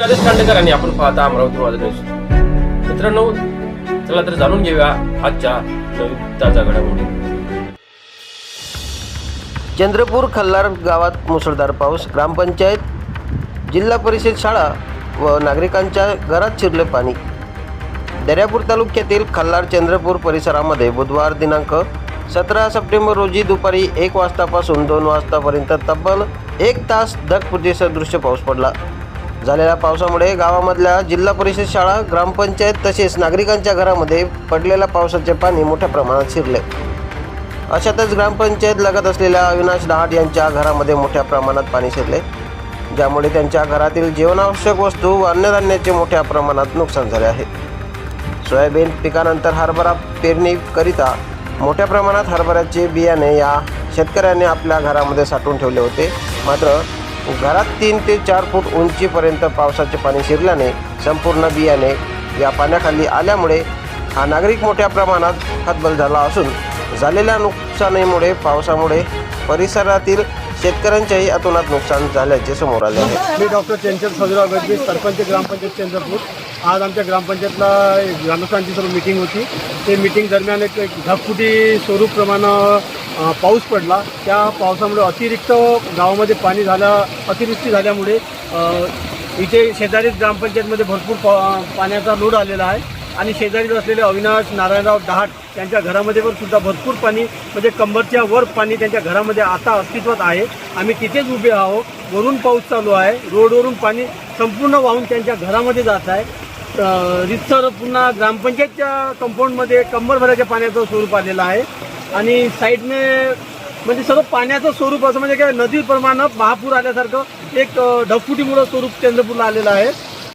राजेश खांडेकर आणि आपण पाहता अमरावती माझा न्यूज मित्रांनो चला तर जाणून घेऊया आजच्या नवीन ताजा घडामोडी चंद्रपूर खल्लार गावात मुसळधार पाऊस ग्रामपंचायत जिल्हा परिषद शाळा व नागरिकांच्या घरात शिरले पाणी. दर्यापूर तालुक्यातील खल्लार चंद्रपूर परिसरामध्ये बुधवार दिनांक सतरा सप्टेंबर रोजी दुपारी एक वाजतापासून दोन वाजतापर्यंत तब्बल एक तास ढगफुटीसदृश्य पाऊस पडला. झालेल्या पावसामुळे गावामधल्या जिल्हा परिषद शाळा ग्रामपंचायत तसेच नागरिकांच्या घरामध्ये पडलेल्या पावसाचे पाणी मोठ्या प्रमाणात शिरले. अशातच ग्रामपंचायत लगत असलेल्या अविनाश दहाट यांच्या घरामध्ये मोठ्या प्रमाणात पाणी शिरले ज्यामुळे त्यांच्या घरातील जीवनावश्यक वस्तू व अन्नधान्याचे मोठ्या प्रमाणात नुकसान झाले आहे. सोयाबीन पिकानंतर हरभरा पेरणीकरिता मोठ्या प्रमाणात हरभऱ्याचे बियाणे या शेतकऱ्यांनी आपल्या घरामध्ये साठवून ठेवले होते. मात्र घरात तीन ते चार फूट उंचीपर्यंत पावसाचे पाणी शिरल्याने संपूर्ण बियाणे या पाण्याखाली आल्यामुळे हा नागरिक मोठ्या प्रमाणात हतबल झाला असून झालेल्या नुकसानीमुळे पावसामुळे परिसरातील शेतकऱ्यांच्याही अतोनात नुकसान झाल्याचे समोर आले आहे. मी डॉक्टर चंचल सजराव गजबी सरपंच ग्रामपंचायत चंद्रपूर. आज आमच्या ग्रामपंचायतला एक ग्रामस्थांची सर्व मिटिंग होती. ते मिटिंग दरम्यान एक एक ढगफुटी स्वरूपप्रमाणे पाऊस पडला. त्या पावसामुळे अतिरिक्त गावामध्ये पाणी झालं अतिवृष्टी झाल्यामुळे इथे शेजारीच ग्रामपंचायतमध्ये भरपूर पा पाण्याचा लोड आलेला आहे. आणि शेजारीच असलेले अविनाश नारायणराव डहाट त्यांच्या घरामध्ये पण सुद्धा भरपूर पाणी म्हणजे कंबरच्या वर पाणी त्यांच्या घरामध्ये आता अस्तित्वात आहे. आम्ही तिथेच उभे आहोत. वरून पाऊस चालू आहे. रोडवरून पाणी संपूर्ण वाहून त्यांच्या घरामध्ये जात आहे. रितसर पुन्हा ग्रामपंचायतच्या कंपाऊंडमध्ये कंबरभराच्या पाण्याचं स्वरूप आलेलं आहे. आणि साईडने म्हणजे सर्व पाण्याचं स्वरूप असं म्हणजे काय नदीप्रमाणं महापूर आल्यासारखं एक अं, ढगफुटीमुळं स्वरूप चंद्रपूरला आलेलं आहे.